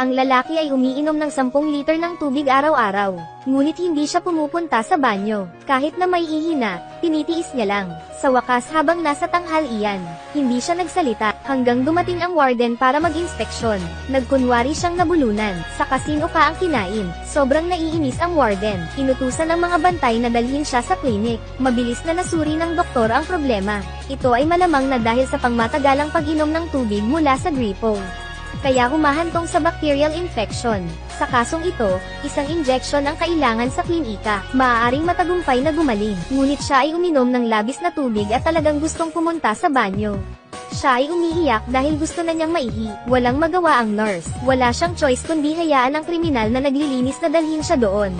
Ang lalaki ay umiinom ng 10 liter ng tubig araw-araw. Ngunit hindi siya pumupunta sa banyo. Kahit na may ihina, tinitiis niya lang. Sa wakas habang nasa tanghalian, hindi siya nagsalita, hanggang dumating ang warden para mag-inspeksyon. Nagkunwari siyang nabulunan, sa kasino ka ang kinain. Sobrang naiinis ang warden. Inutusan ng mga bantay na dalhin siya sa klinik. Mabilis na nasuri ng doktor ang problema. Ito ay malamang na dahil sa pangmatagalang pag-inom ng tubig mula sa gripo kaya humahantong sa bacterial infection. Sa kasong ito, isang injection ang kailangan sa klinika. Maaaring matagumpay na gumaling, ngunit siya ay uminom ng labis na tubig at talagang gustong pumunta sa banyo. Siya ay umiiyak dahil gusto na niyang maihi. Walang magawa ang nurse. Wala siyang choice kundi hayaan ang kriminal na naglilinis na dalhin siya doon.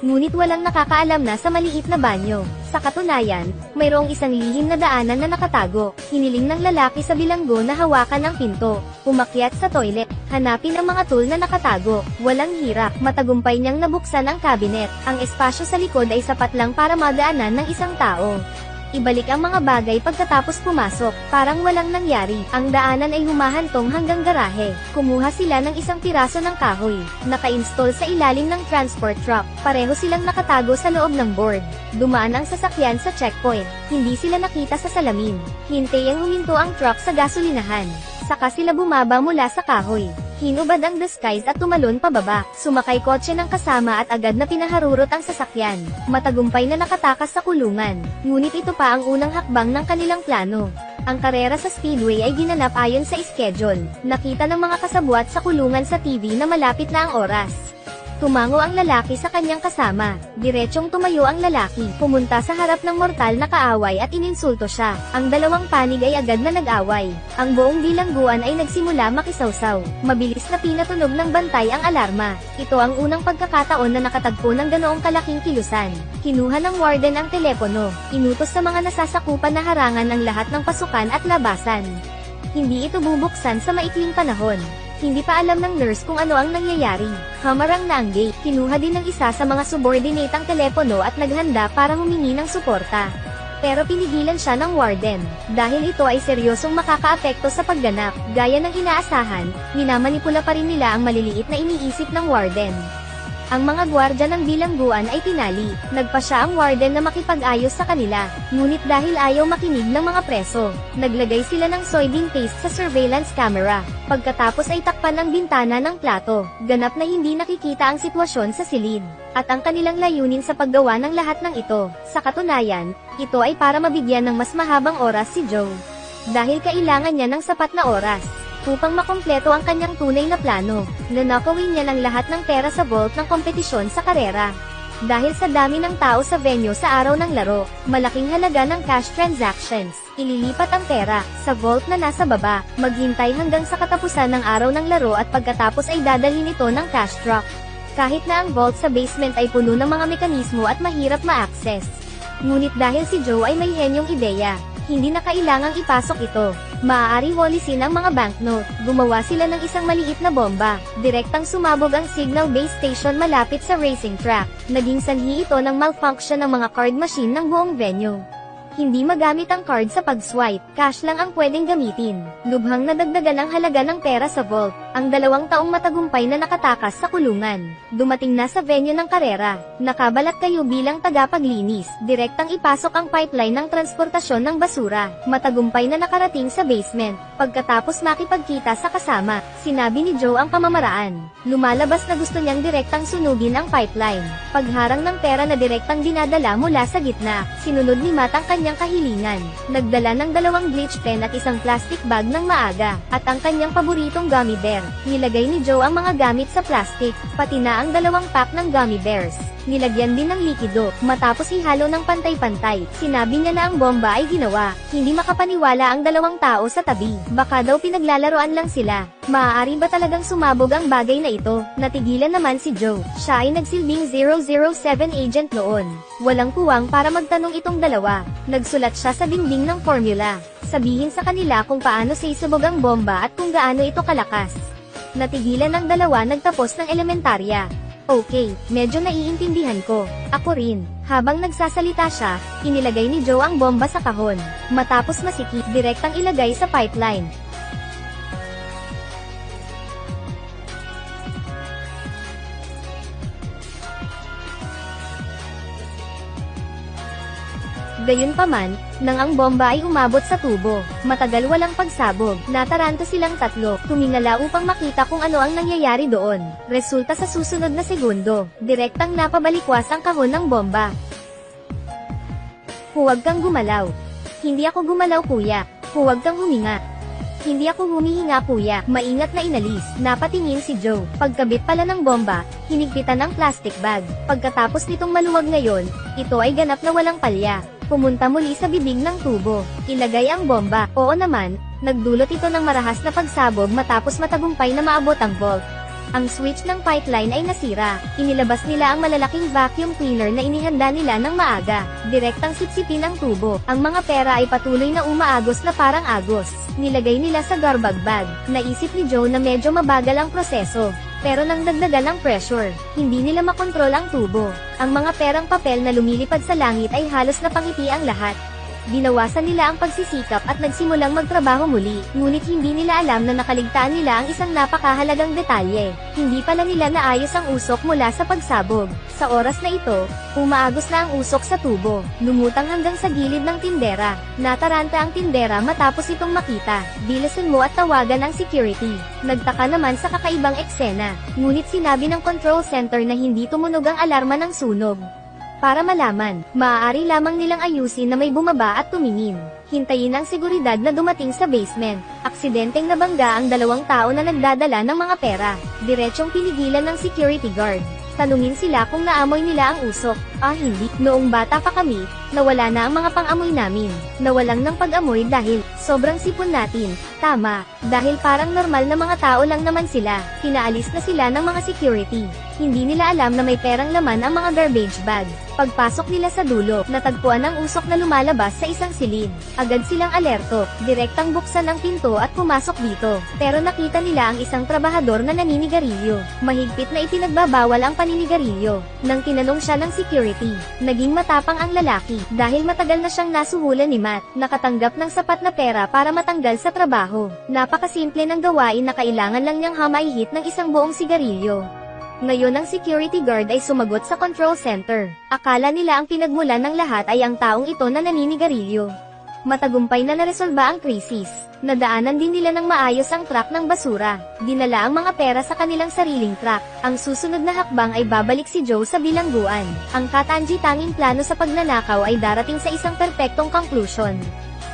Ngunit walang nakakaalam na sa maliit na banyo. Sa katunayan, mayroong isang lihim na daanan na nakatago. Hiniling ng lalaki sa bilanggo na hawakan ang pinto. Umakyat sa toilet. Hanapin ang mga tool na nakatago. Walang hirap. Matagumpay niyang nabuksan ang cabinet. Ang espasyo sa likod ay sapat lang para madaanan ng isang tao. Ibalik ang mga bagay pagkatapos pumasok, parang walang nangyari. Ang daanan ay humahantong hanggang garahe. Kumuha sila ng isang piraso ng kahoy. Naka-install sa ilalim ng transport truck. Pareho silang nakatago sa loob ng board. Dumaan ang sasakyan sa checkpoint. Hindi sila nakita sa salamin. Hintay ang huminto ang truck sa gasolinahan. Saka sila bumaba mula sa kahoy. Hinubad ang disguise at tumalon pababa. Sumakay kotse ng kasama at agad na pinaharurot ang sasakyan. Matagumpay na nakatakas sa kulungan. Ngunit ito pa ang unang hakbang ng kanilang plano. Ang karera sa speedway ay ginanap ayon sa schedule. Nakita ng mga kasabwat sa kulungan sa TV na malapit na ang oras. Tumango ang lalaki sa kanyang kasama. Diretsyong tumayo ang lalaki. Pumunta sa harap ng mortal na kaaway at ininsulto siya. Ang dalawang panig ay agad na nag-away. Ang buong bilangguan ay nagsimula makisawsaw. Mabilis na pinatunog ng bantay ang alarma. Ito ang unang pagkakataon na nakatagpo ng ganoong kalaking kilusan. Kinuha ng warden ang telepono. Inutos sa mga nasasakupan na harangan ang lahat ng pasukan at labasan. Hindi ito bubuksan sa maikling panahon. Hindi pa alam ng nurse kung ano ang nangyayari. Hamarang na ang gate. Kinuha din ng isa sa mga subordinate ang telepono at naghanda para humingi ng suporta. Pero pinigilan siya ng warden. Dahil ito ay seryosong makakaapekto sa pagganap, gaya ng inaasahan, minamanipula pa rin nila ang maliliit na iniisip ng warden. Ang mga gwardya ng bilangguan ay tinali. Nagpa siya ang warden na makipag-ayos sa kanila. Ngunit dahil ayaw makinig ng mga preso, naglagay sila ng soybean paste sa surveillance camera. Pagkatapos ay takpan ng bintana ng plato. Ganap na hindi nakikita ang sitwasyon sa silid. At ang kanilang layunin sa paggawa ng lahat ng ito. Sa katunayan, ito ay para mabigyan ng mas mahabang oras si Joe. Dahil kailangan niya ng sapat na oras upang makompleto ang kanyang tunay na plano. Nanakawin niya ng lahat ng pera sa vault ng kompetisyon sa karera. Dahil sa dami ng tao sa venue sa araw ng laro, malaking halaga ng cash transactions, ililipat ang pera sa vault na nasa baba, maghintay hanggang sa katapusan ng araw ng laro at pagkatapos ay dadalhin ito ng cash truck. Kahit na ang vault sa basement ay puno ng mga mekanismo at mahirap ma-access. Ngunit dahil si Joe ay may henyong ideya, hindi na kailangang ipasok ito. Maaari walisin ang mga banknote. Gumawa sila ng isang maliit na bomba. Direktang sumabog ang signal base station malapit sa racing track. Naging sanhi ito ng malfunction ng mga card machine ng buong venue. Hindi magamit ang card sa pag-swipe, cash lang ang pwedeng gamitin. Lubhang nadagdagan ang halaga ng pera sa vault. Ang dalawang taong matagumpay na nakatakas sa kulungan. Dumating na sa venue ng karera. Nakabalat kayo bilang tagapaglinis. Direktang ipasok ang pipeline ng transportasyon ng basura. Matagumpay na nakarating sa basement. Pagkatapos makipagkita sa kasama, sinabi ni Joe ang pamamaraan. Lumalabas na gusto niyang direktang sunugin ang pipeline. Pagharang ng pera na direktang dinadala mula sa gitna, sinunod ni Matt ang kanyang kahilingan. Nagdala ng dalawang bleach pen at isang plastic bag ng maaga, at ang kanyang paboritong gummy bear. Nilagay ni Joe ang mga gamit sa plastic, pati na ang dalawang pack ng gummy bears. Nilagyan din ng likido, matapos ihalo ng pantay-pantay. Sinabi niya na ang bomba ay ginawa. Hindi makapaniwala ang dalawang tao sa tabi. Baka daw pinaglalaroan lang sila. Maaari ba talagang sumabog ang bagay na ito? Natigilan naman si Joe. Siya ay nagsilbing 007 agent noon. Walang puwang para magtanong itong dalawa. Nagsulat siya sa dingding ng formula. Sabihin sa kanila kung paano sisubog ang bomba at kung gaano ito kalakas. Natigilan ng dalawa nagtapos ng elementarya. Okay, medyo naiintindihan ko. Ako rin. Habang nagsasalita siya, inilagay ni Joe ang bomba sa kahon. Matapos masikip, direktang ilagay sa pipeline. Gayunpaman, nang ang bomba ay umabot sa tubo, matagal walang pagsabog, nataranto silang tatlo, tumingala upang makita kung ano ang nangyayari doon. Resulta sa susunod na segundo, direktang napabalikwas ang kahon ng bomba. Huwag kang gumalaw. Hindi ako gumalaw kuya. Huwag kang huminga. Hindi ako humihinga kuya, maingat na inalis, napatingin si Joe. Pagkabit pala ng bomba, hinigpitan ng plastic bag. Pagkatapos nitong maluwag ngayon, ito ay ganap na walang palya. Pumunta muli sa bibig ng tubo. Ilagay ang bomba. Oo naman, nagdulot ito ng marahas na pagsabog matapos matagumpay na maabot ang vault. Ang switch ng pipeline ay nasira. Inilabas nila ang malalaking vacuum cleaner na inihanda nila ng maaga. Direktang sipsipin ang tubo. Ang mga pera ay patuloy na umaagos na parang agos. Nilagay nila sa garbage bag. Naisip ni Joe na medyo mabagal ang proseso. Pero nang dagdagan ang pressure, hindi nila makontrol ang tubo. Ang mga perang papel na lumilipad sa langit ay halos napangiti ang lahat. Binawasan nila ang pagsisikap at nagsimulang magtrabaho muli, ngunit hindi nila alam na nakaligtaan nila ang isang napakahalagang detalye. Hindi pala nila naayos ang usok mula sa pagsabog. Sa oras na ito, umaagos na ang usok sa tubo, lumutang hanggang sa gilid ng tindera. Nataranta ang tindera matapos itong makita. Bilisan mo at tawagan ang security. Nagtaka naman sa kakaibang eksena, ngunit sinabi ng control center na hindi tumunog ang alarma ng sunog. Para malaman, maaari lamang nilang ayusin na may bumaba at tumingin. Hintayin ang seguridad na dumating sa basement. Aksidenteng nabangga ang dalawang tao na nagdadala ng mga pera. Diretsyong pinigilan ng security guard. Tanungin sila kung naamoy nila ang usok. Ah hindi, noong bata pa kami, nawala na ang mga pang-amoy namin. Nawalang ng pag-amoy dahil, sobrang sipon natin. Tama, dahil parang normal na mga tao lang naman sila. Pinaalis na sila ng mga security. Hindi nila alam na may perang laman ang mga garbage bag. Pagpasok nila sa dulo, natagpuan ang usok na lumalabas sa isang silid. Agad silang alerto, direktang buksan ang pinto at pumasok dito. Pero nakita nila ang isang trabahador na naninigarilyo. Mahigpit na ipinagbabawal ang paninigarilyo. Nang tinanong siya ng security, naging matapang ang lalaki dahil matagal na siyang nasuhulan ni Matt, nakatanggap ng sapat na pera para matanggal sa trabaho. Napakasimple ng gawain na kailangan lang niyang hamaihit ng isang buong sigarilyo. Ngayon ang security guard ay sumagot sa control center. Akala nila ang pinagmulan ng lahat ay ang taong ito na naninigarilyo. Matagumpay na naresolba ang krisis. Nadaanan din nila ng maayos ang truck ng basura. Dinala ang mga pera sa kanilang sariling truck. Ang susunod na hakbang ay babalik si Joe sa bilangguan. Ang katanji-tanging plano sa pagnanakaw ay darating sa isang perpektong conclusion.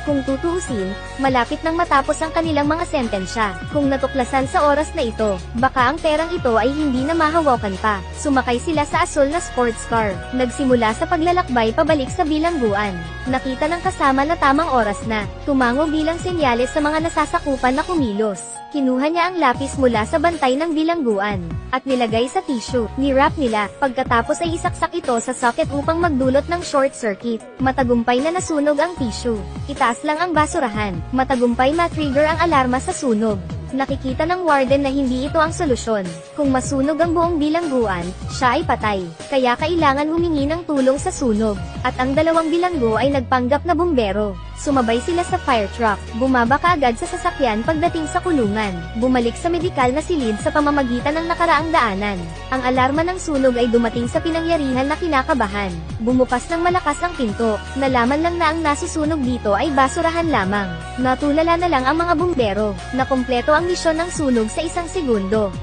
Kung tutuusin, malapit nang matapos ang kanilang mga sentensya. Kung natuklasan sa oras na ito, baka ang perang ito ay hindi na mahawakan pa. Sumakay sila sa asul na sports car. Nagsimula sa paglalakbay pabalik sa bilangguan. Nakita ng kasama na tamang oras na. Tumango bilang senyales sa mga nasasakupan na kumilos. Kinuha niya ang lapis mula sa bantay ng bilangguan, at nilagay sa tissue, ni-wrap nila, pagkatapos ay isaksak ito sa socket upang magdulot ng short circuit. Matagumpay na nasunog ang tissue. Itaas lang ang basurahan, matagumpay ma-trigger ang alarma sa sunog. Nakikita ng warden na hindi ito ang solusyon. Kung masunog ang buong bilangguan, siya ay patay. Kaya kailangan humingi ng tulong sa sunog. At ang dalawang bilanggo ay nagpanggap na bumbero. Sumabay sila sa fire truck. Bumaba kaagad sa sasakyan pagdating sa kulungan. Bumalik sa medikal na silid sa pamamagitan ng nakaraang daanan. Ang alarma ng sunog ay dumating sa pinangyarihan na kinakabahan. Bumukas ng malakas ang pinto. Nalaman lang na ang nasusunog dito ay basurahan lamang. Natulala na lang ang mga bumbero, na kumpleto ang misyon ng sunog sa isang segundo.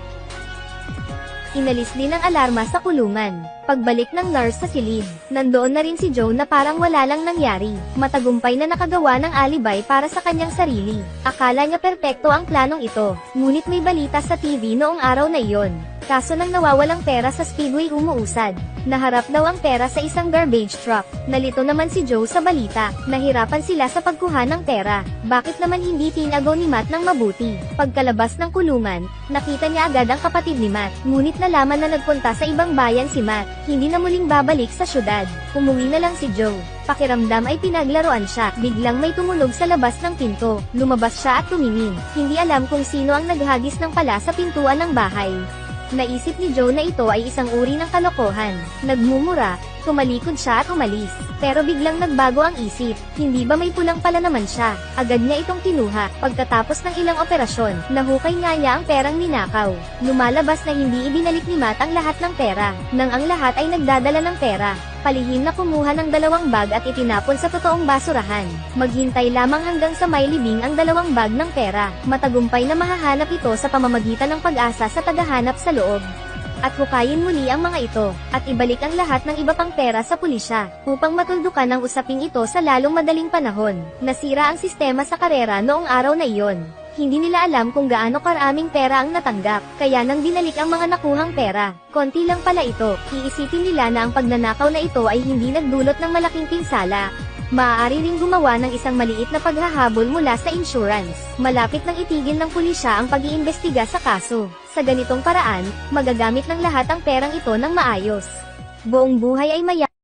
Inalis din ang alarma sa kulungan. Pagbalik ng nurse sa silid, nandoon na rin si Joe na parang wala lang nangyari. Matagumpay na nakagawa ng alibay para sa kanyang sarili. Akala niya perpekto ang planong ito, ngunit may balita sa TV noong araw na iyon. Kaso nang nawawalang pera sa speedway umuusad. Naharap daw ang pera sa isang garbage truck. Nalito naman si Joe sa balita. Nahirapan sila sa pagkuha ng pera. Bakit naman hindi tinago ni Matt ng mabuti? Pagkalabas ng kulungan, nakita niya agad ang kapatid ni Matt. Ngunit nalaman na nagpunta sa ibang bayan si Matt. Hindi na muling babalik sa syudad. Umuwi na lang si Joe. Pakiramdam ay pinaglaruan siya. Biglang may tumunog sa labas ng pinto. Lumabas siya at tumingin. Hindi alam kung sino ang naghagis ng pala sa pintuan ng bahay. Naisip ni Joe na ito ay isang uri ng kalokohan. Nagmumura, Tumalikod siya at umalis. Pero biglang nagbago ang isip. Hindi ba may pulang pala naman siya? Agad niya itong kinuha. Pagkatapos ng ilang operasyon, nahukay nga niya ang perang ninakaw. Lumalabas na hindi ibinalik ni Matt ang lahat ng pera. Nang ang lahat ay nagdadala ng pera. Palihim na kumuha ng dalawang bag at itinapon sa totoong basurahan. Maghintay lamang hanggang sa may libing ang dalawang bag ng pera. Matagumpay na mahahanap ito sa pamamagitan ng pag-asa sa tagahanap sa loob at hukayin muli ang mga ito, at ibalik ang lahat ng iba pang pera sa pulisya, upang matuldukan ang usaping ito sa lalong madaling panahon. Nasira ang sistema sa karera noong araw na iyon. Hindi nila alam kung gaano karaming pera ang natanggap, kaya nang dinalik ang mga nakuhang pera. Konti lang pala ito, iisipin nila na ang pagnanakaw na ito ay hindi nagdulot ng malaking pinsala, Maaari ring gumawa ng isang maliit na paghahabol mula sa insurance. Malapit nang itigil ng pulisya ang pag-iimbestiga sa kaso. Sa ganitong paraan, magagamit ng lahat ang perang ito ng maayos. Buong buhay ay maya